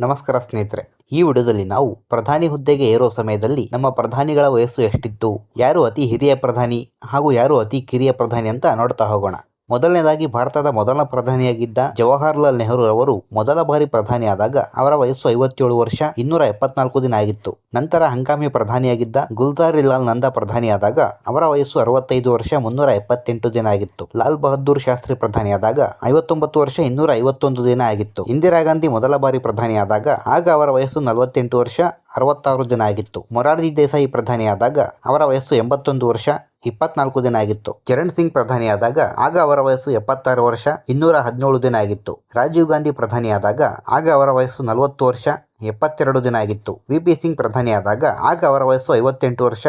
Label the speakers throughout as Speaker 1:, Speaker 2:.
Speaker 1: ನಮಸ್ಕಾರ ಸ್ನೇಹಿತರೆ. ಈ ವಿಡಿಯೋದಲ್ಲಿ ನಾವು ಪ್ರಧಾನಿ ಹುದ್ದೆಗೆ ಏರೋ ಸಮಯದಲ್ಲಿ ನಮ್ಮ ಪ್ರಧಾನಿಗಳ ವಯಸ್ಸು ಎಷ್ಟಿತ್ತು, ಯಾರು ಅತಿ ಹಿರಿಯ ಪ್ರಧಾನಿ ಹಾಗೂ ಯಾರು ಅತಿ ಕಿರಿಯ ಪ್ರಧಾನಿ ಅಂತ ನೋಡ್ತಾ ಹೋಗೋಣ. ಮೊದಲನೇದಾಗಿ ಭಾರತದ ಮೊದಲ ಪ್ರಧಾನಿಯಾಗಿದ್ದ ಜವಾಹರಲಾಲ್ ನೆಹರು ಅವರು ಮೊದಲ ಬಾರಿ ಪ್ರಧಾನಿಯಾದಾಗ ಅವರ ವಯಸ್ಸು ಐವತ್ತೇಳು ವರ್ಷ, ಇನ್ನೂರ ಎಪ್ಪತ್ನಾಲ್ಕು ದಿನ ಆಗಿತ್ತು. ನಂತರ ಹಂಗಾಮಿ ಪ್ರಧಾನಿಯಾಗಿದ್ದ ಗುಲ್ಜಾರಿಲಾಲ್ ನಂದ ಪ್ರಧಾನಿಯಾದಾಗ ಅವರ ವಯಸ್ಸು ಅರವತ್ತೈದು ವರ್ಷ, ಮುನ್ನೂರ ಎಪ್ಪತ್ತೆಂಟು ದಿನ ಆಗಿತ್ತು. ಲಾಲ್ ಬಹದ್ದೂರ್ ಶಾಸ್ತ್ರಿ ಪ್ರಧಾನಿಯಾದಾಗ ಐವತ್ತೊಂಬತ್ತು ವರ್ಷ, ಇನ್ನೂರ ಐವತ್ತೊಂದು ದಿನ ಆಗಿತ್ತು. ಇಂದಿರಾ ಗಾಂಧಿ ಮೊದಲ ಬಾರಿ ಪ್ರಧಾನಿಯಾದಾಗ ಆಗ ಅವರ ವಯಸ್ಸು ನಲವತ್ತೆಂಟು ವರ್ಷ, ಅರವತ್ತಾರು ದಿನ ಆಗಿತ್ತು. ಮೊರಾರ್ಜಿ ದೇಸಾಯಿ ಪ್ರಧಾನಿಯಾದಾಗ ಅವರ ವಯಸ್ಸು ಎಂಬತ್ತೊಂದು ವರ್ಷ ಇಪ್ಪತ್ನಾಲ್ಕು ದಿನ ಆಗಿತ್ತು. ಚರಣ್ ಸಿಂಗ್ ಪ್ರಧಾನಿಯಾದಾಗ, ಆಗ ಅವರ ವಯಸ್ಸು ಎಪ್ಪತ್ತಾರು ವರ್ಷ, ಇನ್ನೂರ ಹದಿನೇಳು ದಿನ ಆಗಿತ್ತು. ರಾಜೀವ್ ಗಾಂಧಿ ಪ್ರಧಾನಿಯಾದಾಗ, ಆಗ ಅವರ ವಯಸ್ಸು ನಲವತ್ತು ವರ್ಷ, ಎಪ್ಪತ್ತೆರಡು ದಿನ ಆಗಿತ್ತು. ವಿ ಪಿ ಸಿಂಗ್ ಪ್ರಧಾನಿಯಾದಾಗ, ಆಗ ಅವರ ವಯಸ್ಸು ಐವತ್ತೆಂಟು ವರ್ಷ,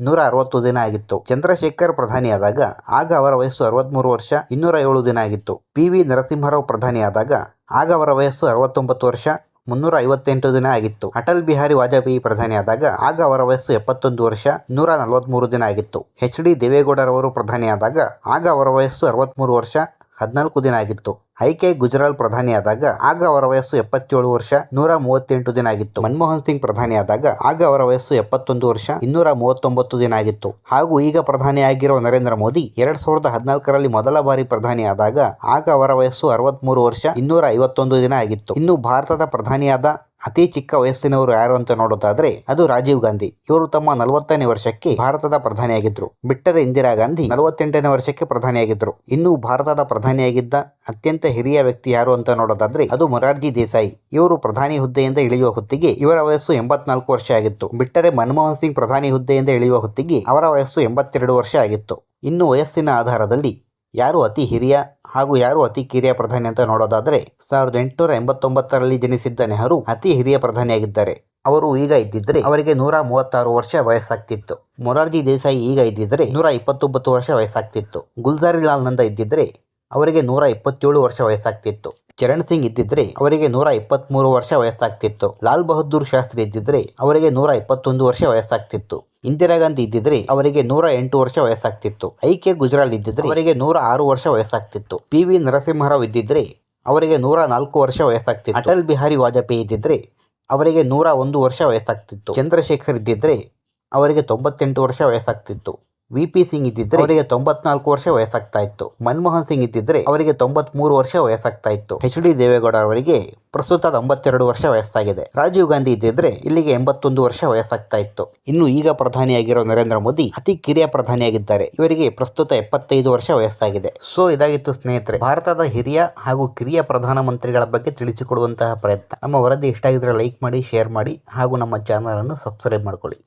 Speaker 1: ನೂರ ಅರವತ್ತು ದಿನ ಆಗಿತ್ತು. ಚಂದ್ರಶೇಖರ್ ಪ್ರಧಾನಿಯಾದಾಗ, ಆಗ ಅವರ ವಯಸ್ಸು ಅರವತ್ಮೂರು ವರ್ಷ, ಇನ್ನೂರ ಏಳು ದಿನ ಆಗಿತ್ತು. ಪಿ ವಿ ನರಸಿಂಹರಾವ್ ಪ್ರಧಾನಿಯಾದಾಗ, ಆಗ ಅವರ ವಯಸ್ಸು ಅರವತ್ತೊಂಬತ್ತು ವರ್ಷ ಮುನ್ನೂರ ಐವತ್ತೆಂಟು ದಿನ ಆಗಿತ್ತು. ಅಟಲ್ ಬಿಹಾರಿ ವಾಜಪೇಯಿ ಪ್ರಧಾನಿಯಾದಾಗ ಆಗ ಅವರ ವಯಸ್ಸು ಎಪ್ಪತ್ತೊಂದು ವರ್ಷ, ನೂರ ನಲವತ್ಮೂರು ದಿನ ಆಗಿತ್ತು. ಎಚ್ ಡಿ ದೇವೇಗೌಡರವರು ಪ್ರಧಾನಿಯಾದಾಗ ಆಗ ಅವರ ವಯಸ್ಸು ಅರವತ್ಮೂರು ವರ್ಷ ಹದಿನಾಲ್ಕು ದಿನ ಆಗಿತ್ತು. ಹೈಕೆ ಗುಜರಾಲ್ ಪ್ರಧಾನಿಯಾದಾಗ, ಆಗ ಅವರ ವಯಸ್ಸು ಎಪ್ಪತ್ತೇಳು ವರ್ಷ, ನೂರ ಮೂವತ್ತೆಂಟು ದಿನ ಆಗಿತ್ತು. ಮನಮೋಹನ್ ಸಿಂಗ್ ಪ್ರಧಾನಿಯಾದಾಗ, ಆಗ ಅವರ ವಯಸ್ಸು ಎಪ್ಪತ್ತೊಂದು ವರ್ಷ, ಇನ್ನೂರ ಮೂವತ್ತೊಂಬತ್ತು ದಿನ ಆಗಿತ್ತು. ಹಾಗೂ ಈಗ ಪ್ರಧಾನಿಯಾಗಿರುವ ನರೇಂದ್ರ ಮೋದಿ, ಎರಡ್ ಸಾವಿರದ ಹದಿನಾಲ್ಕರಲ್ಲಿ ಮೊದಲ ಬಾರಿ ಪ್ರಧಾನಿಯಾದಾಗ, ಆಗ ಅವರ ವಯಸ್ಸು ಅರವತ್ಮೂರು ವರ್ಷ, ಇನ್ನೂರ ಐವತ್ತೊಂದು ದಿನ ಆಗಿತ್ತು. ಇನ್ನು ಭಾರತದ ಪ್ರಧಾನಿಯಾದ ಅತಿ ಚಿಕ್ಕ ವಯಸ್ಸಿನವರು ಯಾರು ಅಂತ ನೋಡೋದಾದ್ರೆ ಅದು ರಾಜೀವ್ ಗಾಂಧಿ. ಇವರು ತಮ್ಮ ನಲವತ್ತನೇ ವರ್ಷಕ್ಕೆ ಭಾರತದ ಪ್ರಧಾನಿಯಾಗಿದ್ರು. ಬಿಟ್ಟರೆ ಇಂದಿರಾ ಗಾಂಧಿ ನಲವತ್ತೆಂಟನೇ ವರ್ಷಕ್ಕೆ ಪ್ರಧಾನಿಯಾಗಿದ್ರು. ಇನ್ನು ಭಾರತದ ಪ್ರಧಾನಿಯಾಗಿದ್ದ ಅತ್ಯಂತ ಹಿರಿಯ ವ್ಯಕ್ತಿ ಯಾರು ಅಂತ ನೋಡೋದಾದ್ರೆ ಅದು ಮೊರಾರ್ಜಿ ದೇಸಾಯಿ. ಇವರು ಪ್ರಧಾನಿ ಹುದ್ದೆಯಿಂದ ಇಳಿಯುವ ಹೊತ್ತಿಗೆ ಇವರ ವಯಸ್ಸು ಎಂಬತ್ನಾಲ್ಕು ವರ್ಷ ಆಗಿತ್ತು. ಬಿಟ್ಟರೆ ಮನಮೋಹನ್ ಸಿಂಗ್ ಪ್ರಧಾನಿ ಹುದ್ದೆಯಿಂದ ಇಳಿಯುವ ಹೊತ್ತಿಗೆ ಅವರ ವಯಸ್ಸು ಎಂಬತ್ತೆರಡು ವರ್ಷ ಆಗಿತ್ತು. ಇನ್ನು ವಯಸ್ಸಿನ ಆಧಾರದಲ್ಲಿ ಯಾರು ಅತಿ ಹಿರಿಯ ಹಾಗೂ ಯಾರು ಅತಿ ಕಿರಿಯ ಪ್ರಧಾನಿ ಅಂತ ನೋಡೋದಾದರೆ ಸಾವಿರದ ಎಂಟುನೂರ ಎಂಬತ್ತೊಂಬತ್ತರಲ್ಲಿ ಜನಿಸಿದ್ದ ನೆಹರು ಅತಿ ಹಿರಿಯ ಪ್ರಧಾನಿಯಾಗಿದ್ದಾರೆ. ಅವರು ಈಗ ಇದ್ದಿದ್ದರೆ ಅವರಿಗೆ ನೂರ ಮೂವತ್ತಾರು ವರ್ಷ ವಯಸ್ಸಾಗ್ತಿತ್ತು. ಮೊರಾರ್ಜಿ ದೇಸಾಯಿ ಈಗ ಇದ್ದಿದ್ದರೆ ನೂರ ಇಪ್ಪತ್ತೊಂಬತ್ತು ವರ್ಷ ವಯಸ್ಸಾಗ್ತಿತ್ತು. ಗುಲ್ಜಾರಿಲಾಲ್ ನಂದ ಇದ್ದಿದ್ರೆ ಅವರಿಗೆ ನೂರ ಇಪ್ಪತ್ತೇಳು ವರ್ಷ ವಯಸ್ಸಾಗ್ತಿತ್ತು. ಚರಣ್ ಸಿಂಗ್ ಇದ್ದಿದ್ರೆ ಅವರಿಗೆ ನೂರ ಇಪ್ಪತ್ತ್ಮೂರು ವರ್ಷ ವಯಸ್ಸಾಗ್ತಿತ್ತು. ಲಾಲ್ ಬಹದ್ದೂರ್ ಶಾಸ್ತ್ರಿ ಇದ್ದಿದ್ರೆ ಅವರಿಗೆ ನೂರ ಇಪ್ಪತ್ತೊಂದು ವರ್ಷ ವಯಸ್ಸಾಗ್ತಿತ್ತು. ಇಂದಿರಾ ಗಾಂಧಿ ಇದ್ದಿದ್ರೆ ಅವರಿಗೆ ನೂರ ಎಂಟು ವರ್ಷ ವಯಸ್ಸಾಗ್ತಿತ್ತು. ಐ ಕೆ ಗುಜರಾಲ್ ಇದ್ದಿದ್ರೆ ಅವರಿಗೆ ನೂರ ಆರು ವರ್ಷ ವಯಸ್ಸಾಗ್ತಿತ್ತು. ಪಿ ವಿ ನರಸಿಂಹರಾವ್ ಇದ್ದಿದ್ರೆ ಅವರಿಗೆ ನೂರ ನಾಲ್ಕು ವರ್ಷ ವಯಸ್ಸಾಗ್ತಿತ್ತು. ಅಟಲ್ ಬಿಹಾರಿ ವಾಜಪೇಯಿ ಇದ್ದಿದ್ರೆ ಅವರಿಗೆ ನೂರ ಒಂದು ವರ್ಷ ವಯಸ್ಸಾಗ್ತಿತ್ತು. ಚಂದ್ರಶೇಖರ್ ಇದ್ದಿದ್ರೆ ಅವರಿಗೆ ತೊಂಬತ್ತೆಂಟು ವರ್ಷ ವಯಸ್ಸಾಗ್ತಿತ್ತು. ವಿ ಪಿ ಸಿಂಗ್ ಇದ್ದಿದ್ರೆ ಅವರಿಗೆ ತೊಂಬತ್ನಾಲ್ಕು ವರ್ಷ ವಯಸ್ಸಾಗ್ತಾ ಇತ್ತು. ಮನಮೋಹನ್ ಸಿಂಗ್ ಇದ್ದಿದ್ರೆ ಅವರಿಗೆ ತೊಂಬತ್ಮೂರು ವರ್ಷ ವಯಸ್ಸಾಗ್ತಾ ಇತ್ತು. ಎಚ್ ಡಿ ದೇವೇಗೌಡ ಅವರಿಗೆ ಪ್ರಸ್ತುತ ತೊಂಬತ್ತೆರಡು ವರ್ಷ ವಯಸ್ಸಾಗಿದೆ. ರಾಜೀವ್ ಗಾಂಧಿ ಇದ್ದಿದ್ರೆ ಇಲ್ಲಿಗೆ ಎಂಬತ್ತೊಂದು ವರ್ಷ ವಯಸ್ಸಾಗ್ತಾ ಇತ್ತು. ಇನ್ನು ಈಗ ಪ್ರಧಾನಿಯಾಗಿರೋ ನರೇಂದ್ರ ಮೋದಿ ಅತಿ ಕಿರಿಯ ಪ್ರಧಾನಿಯಾಗಿದ್ದಾರೆ. ಇವರಿಗೆ ಪ್ರಸ್ತುತ ಎಪ್ಪತ್ತೈದು ವರ್ಷ ವಯಸ್ಸಾಗಿದೆ. ಸೊ ಇದಾಗಿತ್ತು ಸ್ನೇಹಿತರೆ ಭಾರತದ ಹಿರಿಯ ಹಾಗೂ ಕಿರಿಯ ಪ್ರಧಾನಮಂತ್ರಿಗಳ ಬಗ್ಗೆ ತಿಳಿಸಿಕೊಡುವಂತಹ ಪ್ರಯತ್ನ. ನಮ್ಮ ವರದಿ ಇಷ್ಟ ಆಗಿದ್ರೆ ಲೈಕ್ ಮಾಡಿ ಶೇರ್ ಮಾಡಿ ಹಾಗೂ ನಮ್ಮ ಚಾನಲನ್ನು ಸಬ್ಸ್ಕ್ರೈಬ್ ಮಾಡ್ಕೊಳ್ಳಿ.